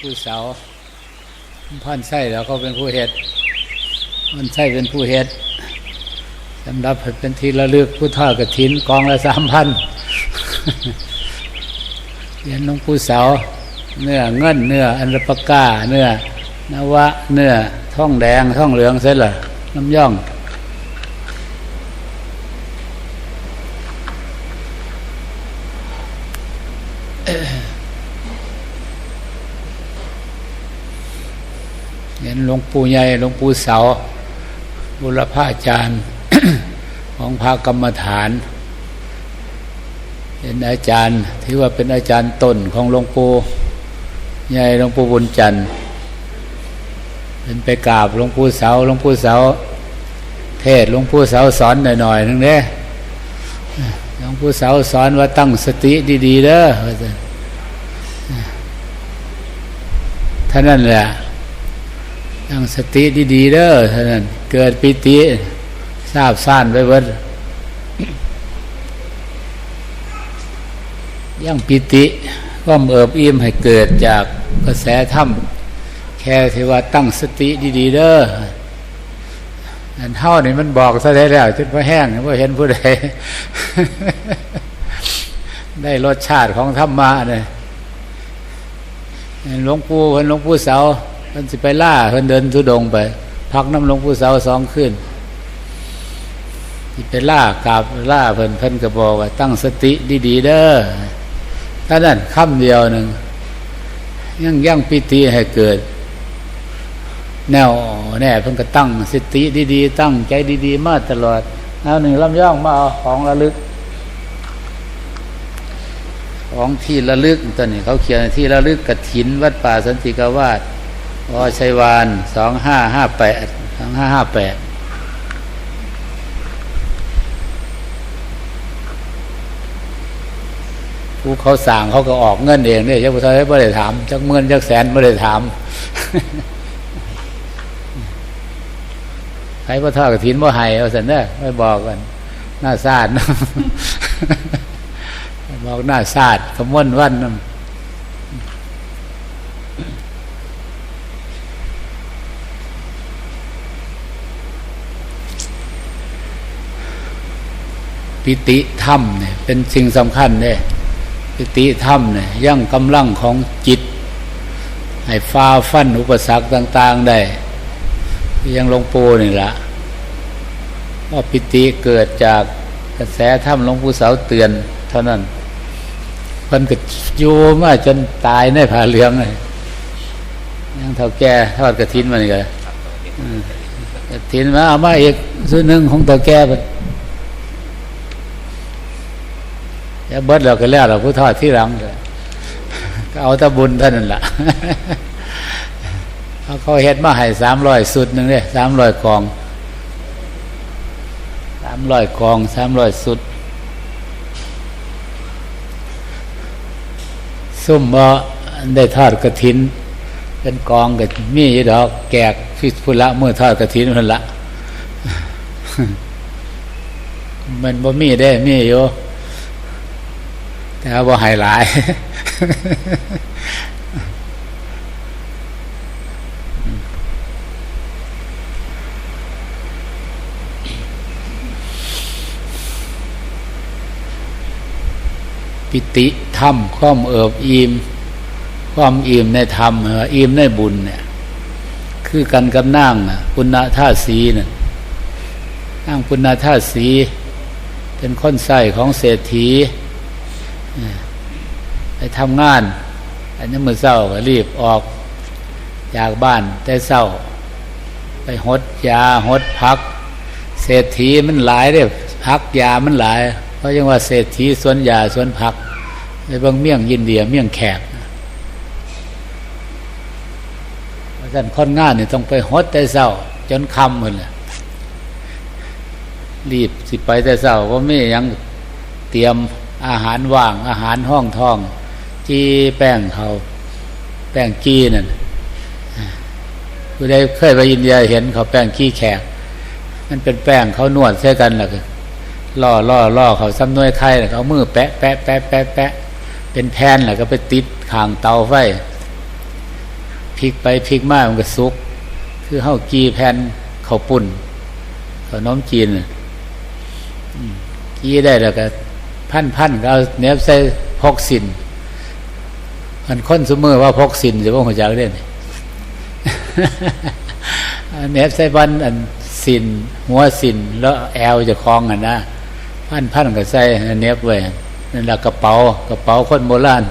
ปู่เสาวพันไส้แล้วก็เป็นผู้เฮ็ดพันไส้เป็นผู้เฮ็ดสำหรับเป็นทีละลึกผู้ทอดกระถินกองละสามพันเรียนหลวงปู่เสาวเนื้อเงินเนื้ออันรปกาเนื้อนวะเนื้อท่องแดงท่องเหลืองเสร็จละน้ำย่อง เห็นหลวงปู่ใหญ่หลวงปู่เสา บุรพาจารย์ของพระกรรมฐาน เป็นอาจารย์ที่ว่าเป็นอาจารย์ต้นของหลวงปู่ใหญ่หลวงปู่บุญจันทร์เป็นไปกราบหลวงปู่เสาหลวงปู่เสา เทศหลวงปู่เสาสอนหน่อยๆนึงเด้หลวงปู่เสาสอนว่าตั้งสติดีๆเด้อว่านท่านั้นแหละ ตั้งสติดีๆเด้อท่านั้นเกิดปิติทราบซ่านไปเบิดย่างปิติก็เอิบอิ่มให้เกิดจากกระแสธรรมแค่ที่ว่าตั้งสติดี ๆ เด้ออันเท่านี่มันบอกซะได้แล้วจนพอแห้งพอเห็นผู้ใดได้รสชาติของธรรมะเนี่ยหลวงปู่เพิ่นหลวงปู่เสา พิ่นสิไปล่าเพิ่นเดินทุดงไป พักน้ำลงปู่เสาวสองคืนสิไปล่ากราบล่าเพิ่นเพิ่นก็บอกว่า ตั้งสติดีๆเด้อถ้านั้นคำเดียวหนึ่งยังยังปิติให้เกิด แนวแน่เพิ่นก็ตั้งสติดีๆตั้งใจดี ๆ มาตลอดเอาหนึ่งลำย่องมาเอาของระลึก ของที่ระลึกตอนนี้เขาเขียนที่ระลึกกระถินวัดป่าสันติกาวาส วชัยวานสองห้าห้าแปดสองห้าห้าแปดผู้เขาสั่งเขาก็ออกเงินเองเนี่ยจักพุทธไม่ได้ถามจักเงินจักแสนไม่ได้ถามใครพระทอดกระถินบ่ให้เอาสันเด้อไม่บอกกันหน้าซาดบอกหน้าซาดขมวนวันน ปิติธรรมเนี่ยเป็นสิ่งสำคัญเนี่ยปิติธรรมเนี่ยยั่งกำลังของจิต ให้ฟ้าฟันอุปสรรคต่าง ๆ ได้ยังลงปูนี่ละว่าปิติเกิดจากกระแสธรรมหลวงปู่เสาเตือน เท่านั้นเพิ่นก็อยู่มาจนตายในผ่าเหลืองเลยยังเท่าแก่ทอดกระถินมานี่ก็กระถินมาเอามาอีกส่วนหนึ่งของเท่าแก่เพิ่น แล้วเบิดเราก็แล้วเราผู้ทอดที่หลังเลยก็เอาตะบุญท่านั้นแหละเขาเฮ็ดมาให้สามร้อยสุดหนึ่งเนี่ยสามร้อยกองสามร้อยกองสามร้อยสุด ซุ่มบ่ได้ทอดกระถิน เป็นกองกับมีอยู่ดอกแกกฟิพุละเมื่อทอดกระถินนั่นละ มันบ่มีได้มีอยู่ แต่ว่าบ่ให้หลาย ปิติธรรมความเอิบอิ่มความอิ่มในธรรมเอออิ่มในบุญเนี่ย คือกันกับนั่งปุณณธาตุสีน่ะนั่งปุณณธาสี เป็นคนใส่ของเศรษฐี ไปทำงาน อันนี้มือเศร้าก็รีบออกจากบ้านแต่เศร้า ไปหดยาหดพัก เศรษฐีมันหลายเด้พักยามันหลาย เพราะยังว่าเศรษฐีสวนยาสวนผักในบางเมี่ยงยินเดียเมี่ยงแขกเพราะฉะนั้นคนงานนี่ต้องไปฮดแต่เศร้า จนคำหมดเลยรีบสิไปแต่เศร้าเพราะไม่ยังเตรียม อาหารว่าง อาหารห้องท้อง จีแป้งเขาแป้งกีนั่นผู้ใดเคยไปอินเดียเห็นเขาแป้งกี้แขก มันเป็นแป้งเขานวดใช้กันแหละล่อล่อล่อเขาซ้ำนวยไข่เขามือแปะแปะแปะแปะแปะเป็นแผ่นแหล้วก็ไปติดขางเตาไฟพลิกไปพลิกมามันก็สุก คือเฮากีแผ่นเขาปุ่นเขาน้อมจีนกีได้แล้วก็ พันพันๆก็เอาเนี้ยใส่พกสินมันค้นสมือว่าพกสินจะว่าหัวจักเด่นเนี้ยใส่บันอันสินหัวสินแล้วแอลจะคล้องกันนะพันพันๆก็ใส่เนี้ยไว้นั่นแหละกระเป๋ากระเป๋าคนโบราณ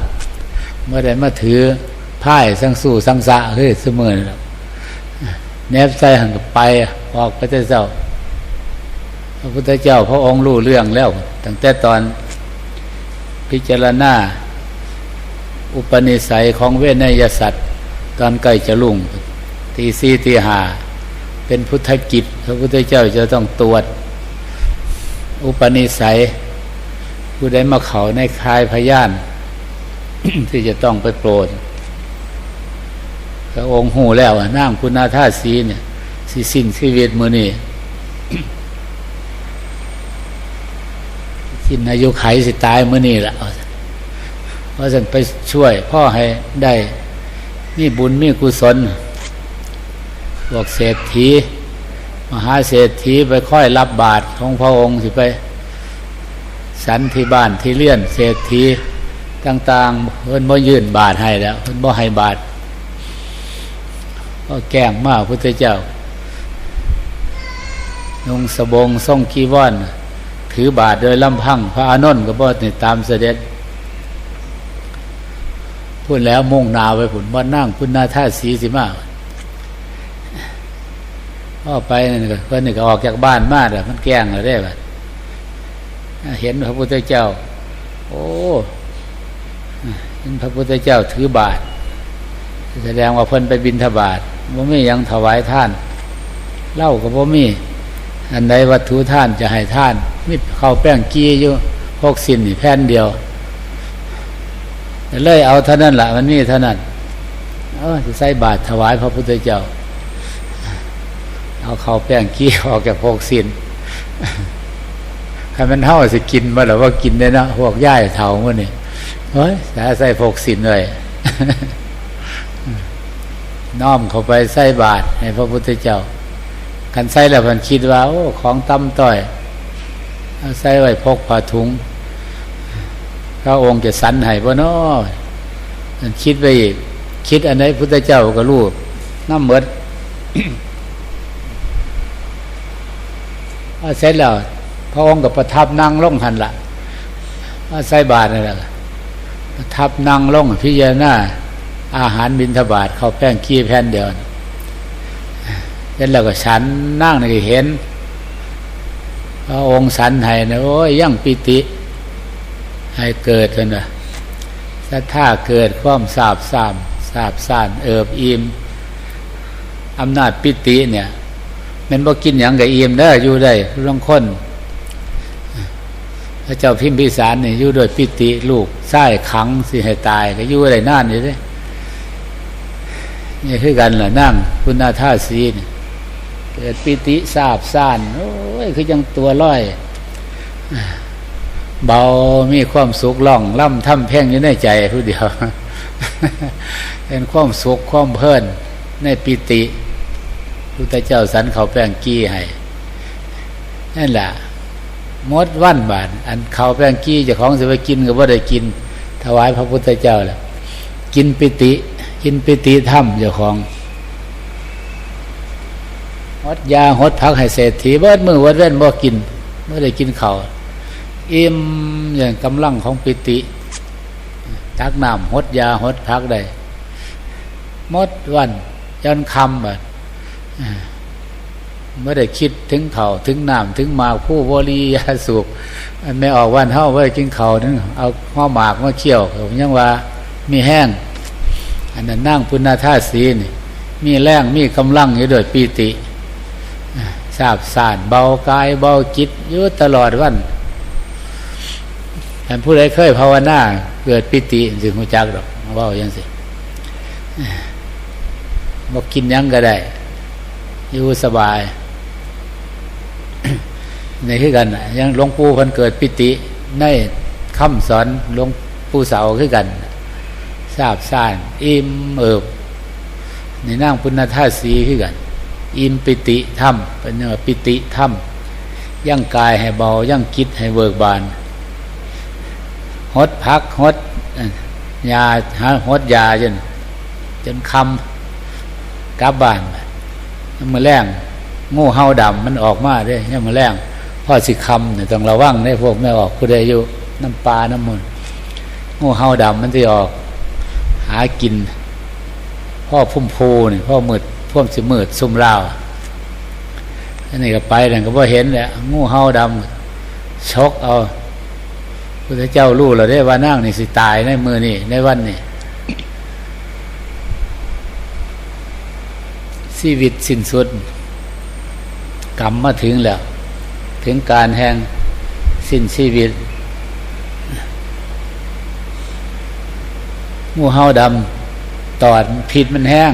เมื่อใดมาถือพ่ายสังสู่สังสะเฮ้ยเสมอแหละเนี้ยใส่หันกับไปออกพระเจ้าพระพุทธเจ้าพระองค์รู้เรื่องแล้วตั้งแต่ตอน พิจารณา อุปนิสัยของเวนยสัตว์ ตอนใกล้จะลุ่งตีสี่ตีหาเป็นพุทธกิจพระพุทธเจ้าจะต้องตรวจ อุปนิสัย ผู้ใดมาเขาในคายพยาน ที่จะต้องไปโปรดพระองค์หูแล้วนั่งคุณาท่าสีเนี่ยสิสิ้นชีวิตมือนี่ สิ้นอายุไขสิตายเมื่อนี่แหละเพราะฉันไปช่วย พ่อให้ได้มีบุญมีกุศลบอกเศรษฐีมหาเศรษฐีไปค่อยรับบาตรของพระองค์สิไป สันที่บ้านที่เลื่อนเศรษฐีต่าง ๆ เพิ่นบ่ยื่นบาตรให้แล้ว เพิ่นบ่ให้บาตรก็แก้งมากพุทธเจ้านุงสบงส่งกีวอน ถือบาทโดยลำพังพระอานนท์ก็บ่ติดตามเสด็จพูดแล้วมุ่งนาไปผุนว่านั่งพุณนนาท่าสีสิมากพ่อไปนั่นก็เพื่อนนี่ก็ออกจากบ้านมาแต่มันแกล้งเราได้แบบเห็นพระพุทธเจ้า โอ้เห็นพระพุทธเจ้าถือบาทแสดงว่าเพิ่นไปบินทบาทว่าไม่ยังถวายท่าน เล่าก็บ่มี อันใดวัตถุท่านจะให้ท่าน มิเขาแป้งกี้อยู่พกสินนี่แผ่นเดียวเลยเอาเท่านั้นละมันมีเท่านั้นเออจะใส่บาตรถวายพระพุทธเจ้า เอาเขาแป้งกี้ออกจากพกสินใครมันเท่าสิกินมาหรือว่ากินได้นะพวกย่ายเถามื่อนี่เฮ้ยแต่ใส่พกสินเลยน้อมเข้าไปใส่บาตรให้พระพุทธเจ้าคันใส่แล้วมันคิดว่า โอ้ ของตั้มต้อย ใส่ไว้พกผ้าถุงพระองค์จะสันให้บ่เนาะคิดไปอีก คิดอันไหนพุทธเจ้าก็รู้น้ำเหมือดเอาเสร็จแล้วพระองค์ก็ประทับนั่งล่องหันละเอาใส่บาตรนั่นแหละประทับนั่งล่องพิจารณาอาหารบิณฑบาตเข้าแป้งขี้แผ่นเดียวนะแล้วก็ฉันนั่งในเห็น พระองค์สันให้นะโอ้ยยั่งปิติ ให้เกิดเลยนะถ้าถ้าเกิดความสาบสามสาบซ่านเอิบอิ่มอำนาจปิติเนี่ยมันบ่กินอย่างกับอิ่มได้อยู่ได้ร่องคนพระเจ้าพิมพิสารเนี่ยอยู่ด้วยปิติลูกไส้ขังสิให้ตายก็อยู่ได้นานอยู่เลยนี่คือกันละนั่งคุณนาท่าสีเนี่ย เกิดปิติทราบซ่านโอ้ยคือยังตัวร้อย เบามีความสุขล่องล่ำทำแพ่งอยู่ในใจผู้เดียว เป็นความสุขความเพลินในปิติพุทธเจ้าสันเขาแป้งกี้ให้นั่นแหละมดวันบาทอันเขาแป้งกี้จะของจะไปกินก็ว่าได้กิน ถวายพระพุทธเจ้าแหละกินปิติ กินปิติถ้ำเจ้าของ หดยาหดพักให้เศรษฐีเบิดมือวัดเว้นบ่กินเมื่อได้กินเขาวอิ่มอย่างกำลังของปิติตักน้ำหดยาหดพักได้มดวันยันคำแบบเมื่อได้คิดถึงเขาถึงน้ำถึงมาผู้บริยาสูบไม่ออกวันเท่าไว้กินเขาถึงเอาข้อหมากมาเคี่ยวผมยังว่ามีแห้ง อันนั้นนั่งพุทธาท่าสีนี่มีแรงมีกำลังอยู่ด้วยปีติ ทราบสานเบากายเบาจิตอยู่ตลอดวันแต่ผู้ใดเคยภาวนาเกิดปิติสิหัวจักดอกว่าอย่างสิบอกกินยังก็ได้ อยู่สบาย ในคือกันยังหลวงปู่พันเกิดปิติ ในคำสอนหลวงปู่เสาคือกันทราบซ่าน อิ่มเอิบในนั่งพุทธทาสีขึ้นกัน อิมปิติธรรมเป็นเนื้อปิติธรรมย่างกายให้เบาย่างคิดให้เบิกบานหดพักหดยาหาหดยาจน จนคำกลับบ้านยังมาแรงงูเห่าดำมันออกมาเด้ยังมาแรงพ่อสิคำเนี่ยต้องระวังได้พวกไม่ออกผู้ใดอยู่น้ำปลาน้ำมันงูเห่าดำมันที่ออก หากิน พ่อพุ่มพูนี่ยพ่อมืด พ่วมสิมืดซุ่มราวอันนี้ก็ไปนั่นก็บ่เห็นแหละงูเห่าดำชกเอาพระเจ้ารู้เราได้ว่านั่งนี่สิตายในมือนี่ในวันนี่ชีวิตสิ้นสุด กรรมมาถึงแล้ว ถึงการแห่งสิ้นชีวิตงูเห่าดำตอดผิดมันแห้ง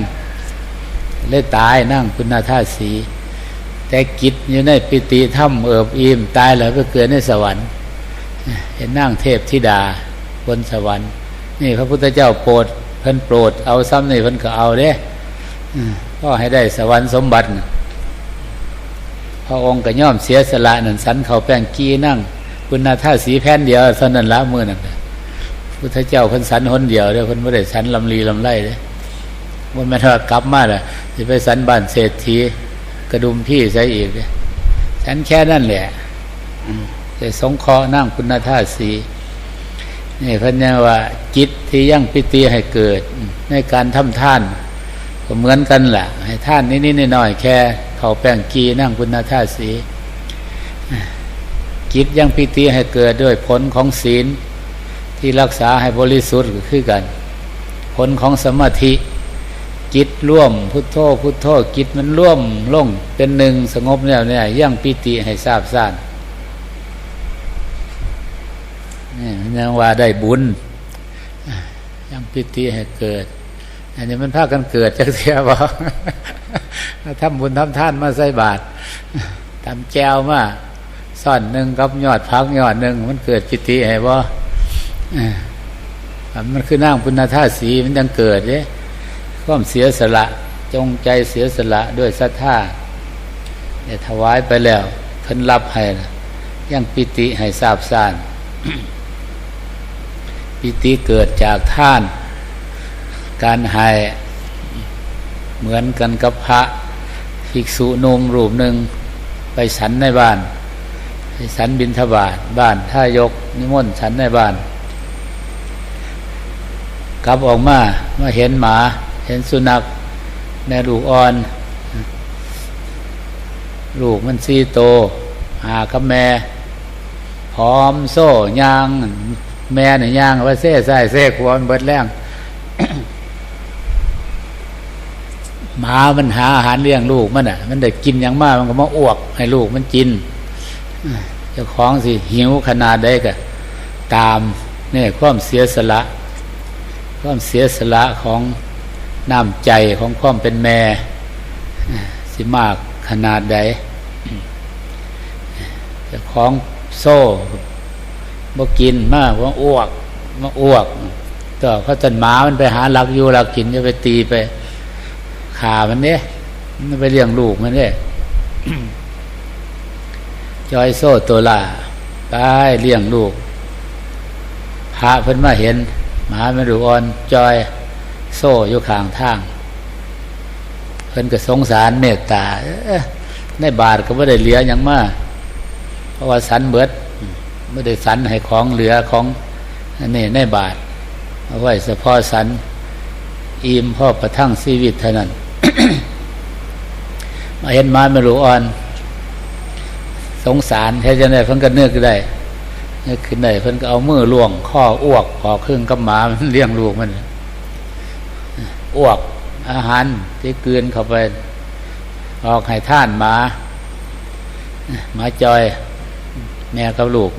เลยตายนั่งคุณธาตุสีแต่กิจอยู่ในปิติถ้ำเอิบอิ่มตายแล้วก็เกิดในสวรรค์เห็นนั่งเทพธิดาบนสวรรค์ นี่พระพุทธเจ้าโปรดเพิ่นโปรด เอาซ้ำนี่เพิ่นก็เอาเด้ก็ให้ได้สวรรค์สมบัติพระองค์ก็ย่อมเสียสละนั่นสันเขาแป้งกี้นั่งคุณนาท่าสีแผ่นเดียวเท่านั้นละมือนั่นพุทธเจ้าเพิ่นสันหนเดียวเด้อเพิ่นไม่ได้สันลำลีลำไรเด้ วันม่นว่ากลับมาและจะไปสันบ้านเศรษฐีกระดุมพี่ใส่อีกเด้สันแค่นั่นแหละจะสงเคราะห์นั่งคุณธาตุสีนี่พิ่นยังว่าจิตที่ยั่งปิติให้เกิด ในการทำท่านก็เหมือนกันแหละให้ท่านนิดๆหน่อยๆแค่เขาแป้งกีนั่งคุณธาตุสีจิตยั่งปิติให้เกิดด้วยผลของศีลที่รักษาให้บริสุทธิ์คือกัน ผลของสมาธิ จิตร่วมพุทโธพุทโธจิตมันร่วมลงเป็นหนึ่งสงบแล้วเนี่ยยั่งปิติให้ทราบซ่านนี่ยังว่าได้บุญยังปิติให้เกิด อันนี้มันพากันเกิดจากเทียบอทำบุญทำท่านมาใส่บาตรทำแจวมาซ่อนหนึ่งกับยอดพักยอดหนึ่งมันเกิดปิติให้บ่มันคือนั่งพุทธธาสีมันยังเกิดเนี่ย ความเสียสละจงใจเสียสละด้วยศรัทธาเนี่ยถวายไปแล้วเพิ่นรับให้นะยังปิติให้ทราบซ่านปิติเกิดจากท่าน การให้เหมือนกันกับพระภิกษุนมรูปหนึ่งไปฉันในบ้าน ไปฉันบินทบาทบ้านท่ายกนิมนต์ฉันในบ้าน กลับออกมามาเห็นหมา ห็นสุนัขแม่ลูกอ่อน ลูกมันซีโต หากับแม่พร้อมโซ่ยาง แม่เนี่ยยางว่าเซ่ใส่เซ่ขวมันเบิดแรงหมามันหาอาหารเลี้ยงลูกมันอะ มันได้กินอย่างมากมันก็มาอ้วก ให้ลูกมันกินเจ้าของสิหิวขนาดใดก็ตามเนี่ยความเสียสละ ความเสียสละของ น้ำใจของความเป็นแม่ สิมากขนาดใดเจ้าของโซ่บ่กินมากว่าอ้วกมาอ้วกต่อเขาจนหมามันไปหาหลักอยู่หลักกินจะไปตีไปขามันเนี่ยมันไปเลี้ยงลูกมันเนี่ยจอยโซ่ตัวละตายเลี้ยงลูกพระเพิ่นมาเห็น หมาไม่รู้อ่อนจอย โซ่อยู่ข้างทาง เพิ่นก็สงสารเมตตาในบาทก็ไม่ได้เหลืออย่างมากเพราะว่าสันเบิดไม่ได้สันให้ของเหลือของนี่ในบาทเอาไว้เฉพาะสันอิ่มพ่อประทังชีวิตเท่านั้นมาเห็นไม้ไม่รู้อ่อน สงสารแท้จะได้เพิ่นก็เนื้อก็ได้นื้อขึ้นได้เพิ่นก็เอามือล่วงข้ออ้วกขอครึ่งกับหมามันเลี้ยงลูกมัน อ้วกอาหารที่เกินเข้าไป ออกให้ท่านหมาหมาจอย แม่กับลูก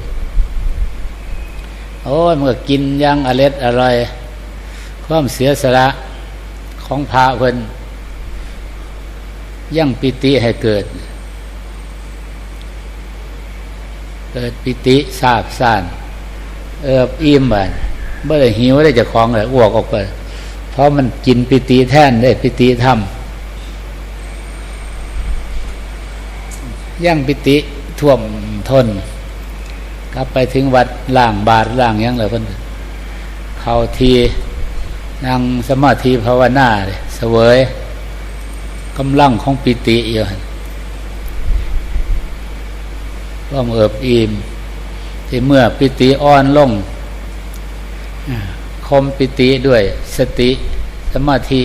โอ้ยมันก็กินยังอร็ดอร่อย ความเสียสละของพระเพิ่นยังปิติให้เกิด เกิดปิติทราบซ่าน เอออิ่มบ่เมื่อไรหิวได้จะคลองเลยอ้วกออกไป เพราะมันกินปิติแท่นได้ปิติธรรมย่างปิติท่วมทนกลับไปถึงวัดล่างบาทล่างยังเลยเพิ่นเขาทีนั่งสมาธิภาวนาเลยเสวยกำลังของปิติอยู่ร่วมเอิบอิ่มที่เมื่อปิติอ่อนลง มปิติด้วย สติสมาธิ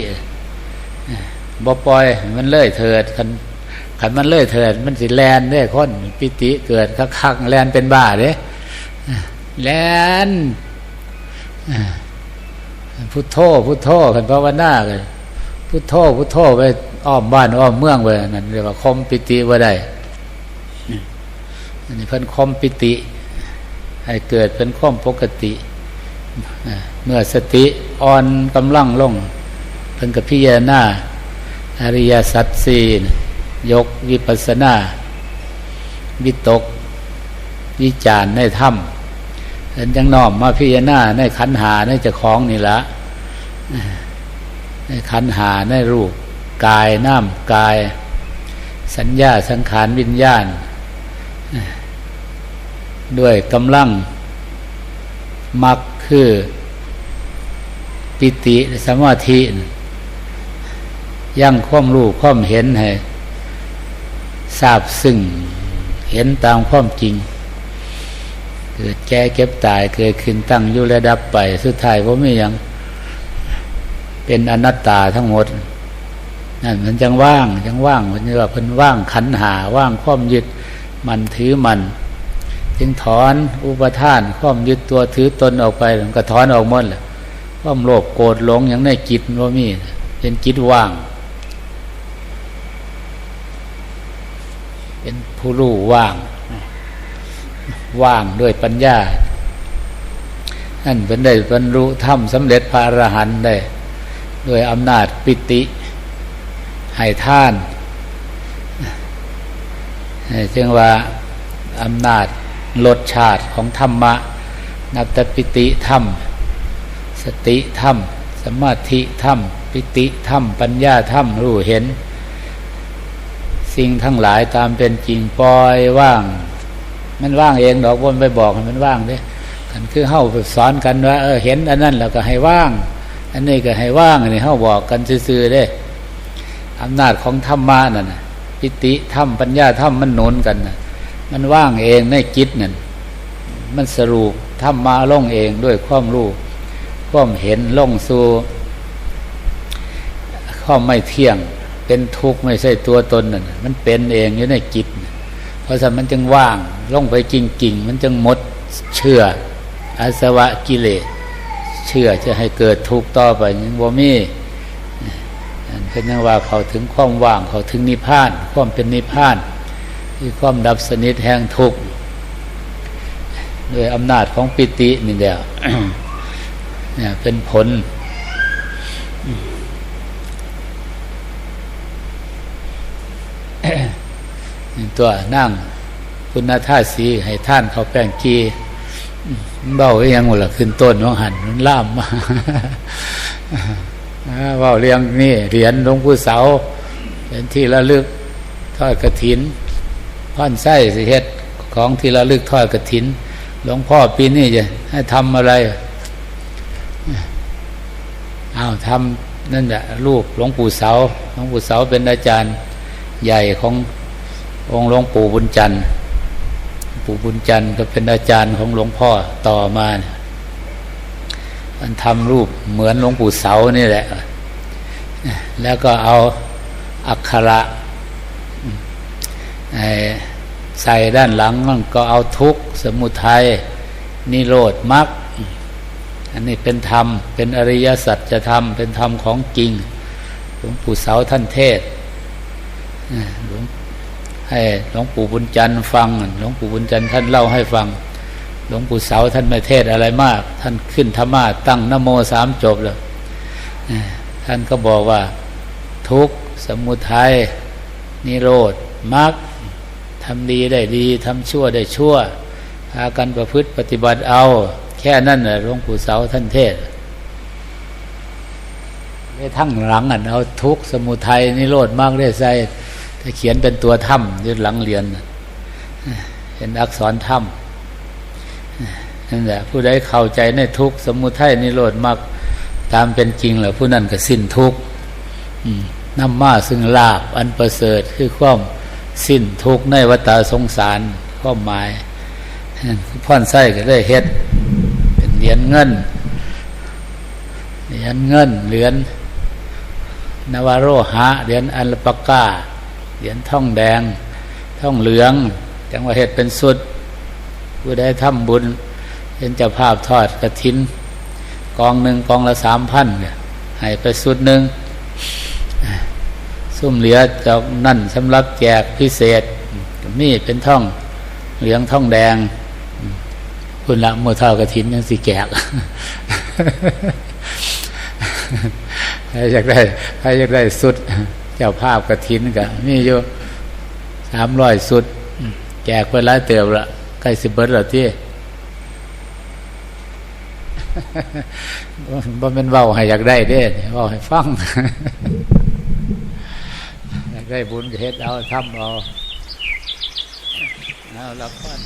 บ่ปล่อยมันเลื่อยเถิดคันขันมันเลื่อยเถิด มันสิแลนได้คนปิติเกิดคักๆแลนเป็นบ้าเด้แลนพุทโธพุทโธขันภาวนาเลยพุทโธพุทโธไปอ้อมบ้านอ้อมเมืองไปนั่นเรียกว่าคมปิติว่าได้อันนี้เพิ่นคมปิติ ให้เกิดเป็นคมปกติ เมื่อสติอ่อนกำลังลงเพิ่นกับพิจารณาอริยสัจสี่ยกวิปัสนาวิตก วิจารในถ้ำเห็นจังน้อมมาพิจารณาในขันหาในเจ้าของนี่ละในขันหาในรูปกายน้ำกาย สัญญาสังขารวิญญาณ ด้วยกำลังมักคือ ปิติสมาธิยั่งความรู้ความเห็นให้ทราบซึ่งเห็นตามความจริง เกิดแก่เก็บตายเกิดขึ้นตั้งอยู่ระดับไป สุดท้ายผมไม่ยัง เป็นอนัตตาทั้งหมดนั่นมันจังว่างจังว่างมันเรียกว่าเพิ่นว่างขันหาว่างความยึดมันถือมัน จึงถอนอุปทานความยึดตัวถือตนออกไปมันก็ถอนออกหมดแหละ ความโลภโกรธหลงอย่างในจิตว่ามี เป็นจิตว่าง เป็นผู้รู้ว่าง ว่างด้วยปัญญานั่นเป็นได้บรรลุธรรมสำเร็จพระอรหันต์ได้ด้วยอำนาจปิติให้ท่านจึงว่าอำนาจรสชาติของธรรมะ นับแต่ปิติธรรม ติธรรม สมาธิธรรม ปิติธรรม ปัญญาธรรม รู้เห็น สิ่งทั้งหลายตามเป็นจริงปล่อยว่าง มันว่างเองดอกวนไปบอกมันว่างเด้กันคือเฮ้าสอนกันว่าเออเห็นอันนั้นแล้วก็ให้ว่าง อันนี้ก็ให้ว่างอันนี้เฮ้าบอกกันซื่อๆเด้อำนาจของธรรมะนั่นปิติธรรมปัญญาธรรมมันหนุนกันนะมันว่างเองในจิตนั่นมันสรุปธรรมาล่องเองด้วยความรู้ ความเห็นล่องสู่ความไม่เที่ยง เป็นทุกข์ไม่ใช่ตัวตนนั่นมันเป็นเองอยู่ในจิต เพราะฉะนั้นมันจึงว่างล่องไปจริงๆ มันจึงหมดเชื่ออาสวะกิเลสเชื่อจะให้เกิดทุกข์ต่อไปยังบ่มีเป็นยังว่าเขาถึงความว่างเขาถึงนิพพาน ความเป็นนิพพานคือความดับสนิทแห่งทุกข์ด้วยอำนาจของปิตินี่เดียว เนี่ยเป็นผล ตัวนั่งคุณท่าสีให้ท่านเขาแป้งกีเบายังหมดละขึ้นต้นน้องหันมันล่ามมาเบาเรียงนี่เหรียญหลวงปู่เสา เป็นที่ระลึกทอดกระถินพ่อนไส้สิเฮ็ดของที่ระลึกทอดกระถิน หลวงพ่อปีนี้จะให้ทำอะไร อาวทำนั่นแหละรูปหลวงปู่เสาหลวงปู่เสาเป็นอาจารย์ใหญ่ขององค์หลวงปู่บุญจันทร์ปู่บุญจันทร์ก็เป็นอาจารย์ของหลวงพ่อต่อมามันทำรูปเหมือนหลวงปู่เสานี่แหละ แล้วก็เอาอักขระใส่ด้านหลังก็เอาทุกข์สมุทัยนิโรธมรรค อันนี้เป็นธรรม เป็นอริยสัจจะธรรม เป็นธรรมของจริง หลวงปู่เสาท่านเทศหลวงให้หลวงปู่บุญจันทร์ฟัง หลวงปู่บุญจันทร์ท่านเล่าให้ฟัง หลวงปู่เสาท่านไม่เทศอะไรมาก ท่านขึ้นธรรมะตั้งนโมสามจบแล้วท่านก็บอกว่า ทุกสมุทัยนิโรธมรรคทำดีได้ดี ทำชั่วได้ชั่วพากันประพฤติปฏิบัติเอา แค่นั้นแหละหลวงปู่เสาท่านเทศทั้งหลังอะเอาทุกสมุทัยนิโรธมากได้ใส่ถ้าเขียนเป็นตัวถ้ำยืดหลังเรียนเป็นอักษรถ้ำนั่นแหละผู้ใดเข้าใจในทุกสมุทัยนิโรธมากตามเป็นจริงแหละผู้นั้นก็สิ้นทุกข์อืมนำมาซึ่งลาบอันประเสริฐคือความสิ้นทุกข์ในวัฏสงสารความหมายพ่อนไส้ก็ได้เฮ็ด รียญเงิน เหรียญเงิน เหรียญนวโรหะ เหรียญอัลปากาเหรียญท่องแดง ท่องเหลือง จังว่าเฮ็ดเป็นสุด ผู้ได้ทำบุญ เป็นเจ้าภาพทอดกระถิน กองหนึ่งกองละสามพันเนี่ยให้ไปสุดหนึ่งซุ่มเหลือจากนั่นสำหรับแจกพิเศษนี่เป็นท่องเหลืองท่องแดง คุณละมือเท่ากระถินยังสิแจกใครอยากได้ใครอยากได้สุด เจ้าภาพกระถินกะมีอยู่สามร้อยสุด แจกไปลายเติบละใกล้สิบเบิร์ดละที่บ่เป็นเว้าให้อยากได้เด้เว้าให้ฟัง อยากได้บุญเฮ็ดเอาทำเอาเอาละก่อน